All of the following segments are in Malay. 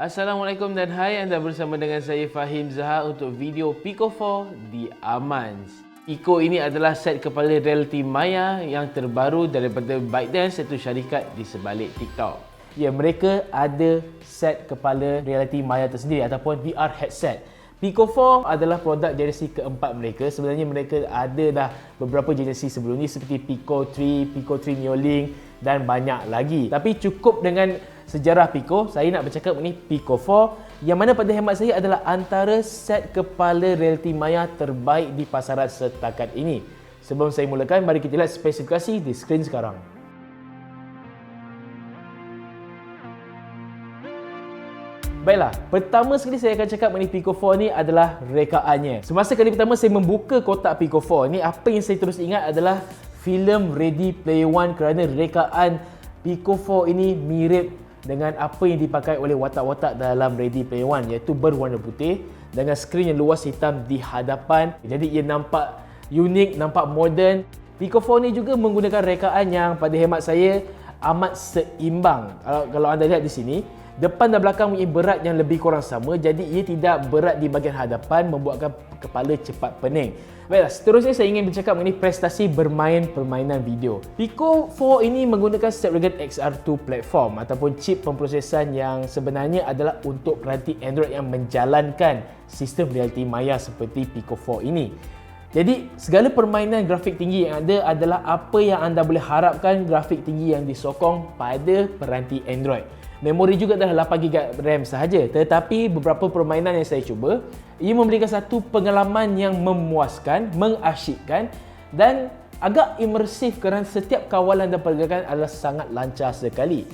Assalamualaikum dan hai anda bersama dengan saya Fahim Zaha untuk video Pico 4 di Amans. Pico ini adalah set kepala reality maya yang terbaru daripada ByteDance iaitu syarikat di sebalik TikTok. Ya, mereka ada set kepala reality maya tersendiri ataupun VR headset. Pico 4 adalah produk generasi keempat mereka. Sebenarnya mereka ada dah beberapa generasi sebelum ni seperti Pico 3, Pico 3 Neolink dan banyak lagi. Tapi cukup dengan sejarah Pico, saya nak bercakap mengenai Pico 4 yang mana pada hemat saya adalah antara set kepala reality maya terbaik di pasaran setakat ini. Sebelum saya mulakan, mari kita lihat spesifikasi di skrin sekarang. Baiklah, pertama sekali saya akan cakap mengenai Pico 4 ni adalah rekaannya. Semasa kali pertama saya membuka kotak Pico 4 ni, apa yang saya terus ingat adalah filem Ready Player One kerana rekaan Pico 4 ini mirip dengan apa yang dipakai oleh watak-watak dalam Ready Player One iaitu berwarna putih dengan skrin yang luas hitam di hadapan. Jadi ia nampak unik, nampak moden. Pico 4 ni juga menggunakan rekaan yang pada hemat saya amat seimbang. Kalau, kalau anda lihat di sini, depan dan belakang mempunyai berat yang lebih kurang sama jadi ia tidak berat di bahagian hadapan membuatkan kepala cepat pening. Baiklah, seterusnya saya ingin bercakap mengenai prestasi bermain permainan video. Pico 4 ini menggunakan Snapdragon XR2 platform ataupun chip pemprosesan yang sebenarnya adalah untuk peranti Android yang menjalankan sistem realiti maya seperti Pico 4 ini. Jadi, segala permainan grafik tinggi yang ada adalah apa yang anda boleh harapkan grafik tinggi yang disokong pada peranti Android. Memori juga adalah 8GB RAM sahaja tetapi beberapa permainan yang saya cuba ia memberikan satu pengalaman yang memuaskan, mengasyikkan dan agak imersif kerana setiap kawalan dan pergerakan adalah sangat lancar sekali.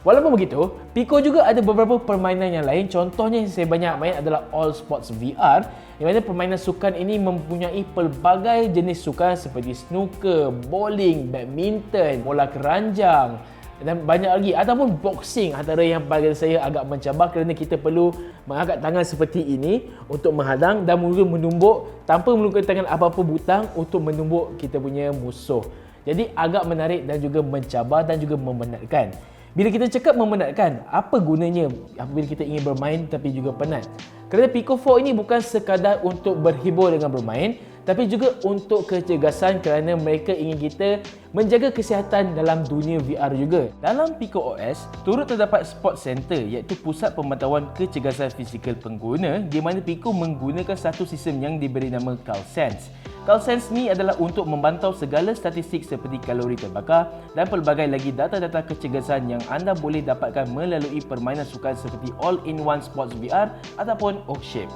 Walaupun begitu, Pico juga ada beberapa permainan yang lain. Contohnya yang saya banyak main adalah All Sports VR di mana permainan sukan ini mempunyai pelbagai jenis sukan seperti snooker, bowling, badminton, bola keranjang, dan banyak lagi ataupun boxing antara yang bagi saya agak mencabar kerana kita perlu mengangkat tangan seperti ini untuk menghadang dan mula menumbuk tanpa menggunakan tangan apa-apa butang untuk menumbuk kita punya musuh. Jadi agak menarik dan juga mencabar dan juga memenatkan. Bila kita cakap memenatkan, apa gunanya apabila kita ingin bermain tapi juga penat? Kerana Pico 4 ini bukan sekadar untuk berhibur dengan bermain, tapi juga untuk kecergasan kerana mereka ingin kita menjaga kesihatan dalam dunia VR juga. Dalam Pico OS, turut terdapat Sport Center iaitu pusat pemantauan kecergasan fizikal pengguna di mana Pico menggunakan satu sistem yang diberi nama CalSense. CalSense ni adalah untuk memantau segala statistik seperti kalori terbakar dan pelbagai lagi data-data kecergasan yang anda boleh dapatkan melalui permainan sukan seperti All-in-One Sports VR ataupun Oakshape.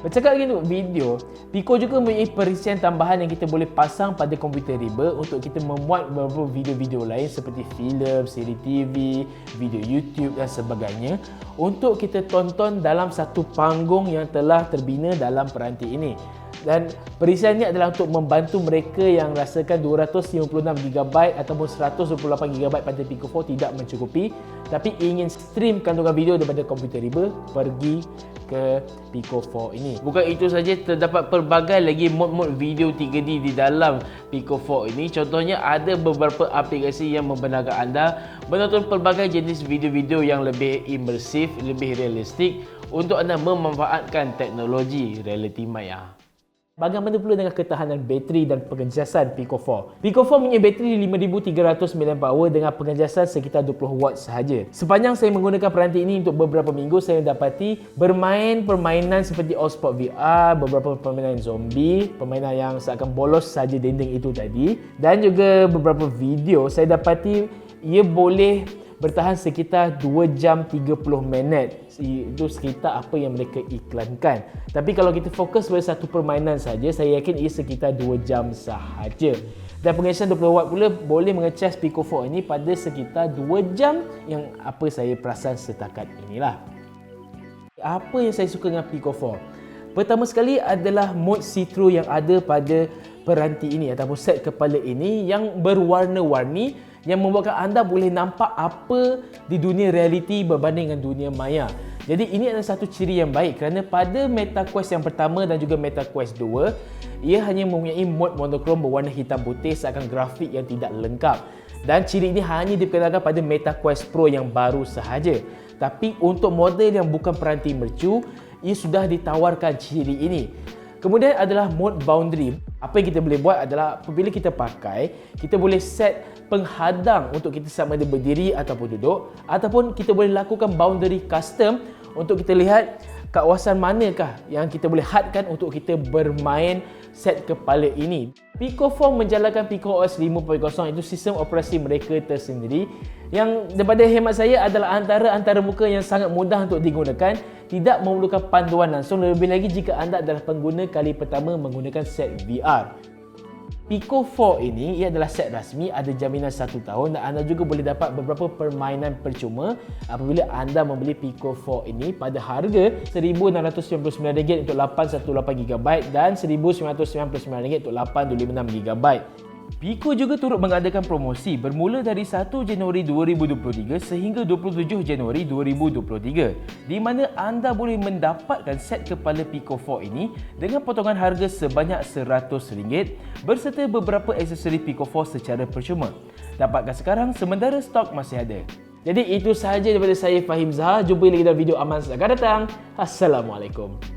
Bercakap lagi untuk video, Pico juga mempunyai perisian tambahan yang kita boleh pasang pada komputer riba untuk kita memuat beberapa video-video lain seperti filem, siri TV, video YouTube dan sebagainya untuk kita tonton dalam satu panggung yang telah terbina dalam peranti ini. Dan perisian ini adalah untuk membantu mereka yang rasakan 256GB ataupun 128GB pada Pico 4 tidak mencukupi tapi ingin stream kandungan video daripada komputer riba pergi ke Pico 4 ini. Bukan itu saja terdapat pelbagai lagi mod-mod video 3D di dalam Pico 4 ini. Contohnya ada beberapa aplikasi yang membenarkan anda menonton pelbagai jenis video-video yang lebih imersif, lebih realistik untuk anda memanfaatkan teknologi reality maya. Bagaimana pula dengan ketahanan bateri dan pengejasan Pico 4? Pico 4 punya bateri 5300 mAh dengan pengejasan sekitar 20 watt sahaja. Sepanjang saya menggunakan peranti ini untuk beberapa minggu, saya dapati bermain permainan seperti All VR, beberapa permainan zombie, permainan yang seakan bolos saja dinding itu tadi dan juga beberapa video, saya dapati ia boleh bertahan sekitar 2 jam 30 minit itu sekitar apa yang mereka iklankan. Tapi kalau kita fokus pada satu permainan saja saya yakin ia sekitar 2 jam sahaja. Dan pengisian 20 watt pula boleh mengecas Pico 4 ini pada sekitar 2 jam yang apa saya perasan setakat inilah. Apa yang saya suka dengan Pico 4 pertama sekali adalah mod see-through yang ada pada peranti ini ataupun set kepala ini yang berwarna-warni yang membuatkan anda boleh nampak apa di dunia realiti berbanding dengan dunia maya. Jadi ini adalah satu ciri yang baik kerana pada Meta Quest yang pertama dan juga Meta Quest 2 ia hanya mempunyai mod monokrom berwarna hitam putih seakan grafik yang tidak lengkap. Dan ciri ini hanya diperkenalkan pada Meta Quest Pro yang baru sahaja. Tapi untuk model yang bukan peranti mercu, ia sudah ditawarkan ciri ini. Kemudian adalah mode boundary. Apa yang kita boleh buat adalah apabila kita pakai, kita boleh set penghadang untuk kita sama ada berdiri ataupun duduk ataupun kita boleh lakukan boundary custom untuk kita lihat kawasan manakah yang kita boleh hadkan untuk kita bermain set kepala ini. Picoform menjalankan PicoOS 5.0 itu sistem operasi mereka tersendiri yang daripada hemat saya adalah antara antara muka yang sangat mudah untuk digunakan tidak memerlukan panduan langsung lebih lagi jika anda adalah pengguna kali pertama menggunakan set VR. Pico 4 ini ia adalah set rasmi ada jaminan satu tahun dan anda juga boleh dapat beberapa permainan percuma apabila anda membeli Pico 4 ini pada harga RM1,699 untuk 818GB dan RM1,999 untuk 826GB. Pico juga turut mengadakan promosi bermula dari 1 Januari 2023 sehingga 27 Januari 2023 di mana anda boleh mendapatkan set kepala Pico 4 ini dengan potongan harga sebanyak RM100 berserta beberapa aksesori Pico 4 secara percuma. Dapatkan sekarang sementara stok masih ada. Jadi itu sahaja daripada saya Fahim Zahar. Jumpa lagi dalam video aman akan datang. Assalamualaikum.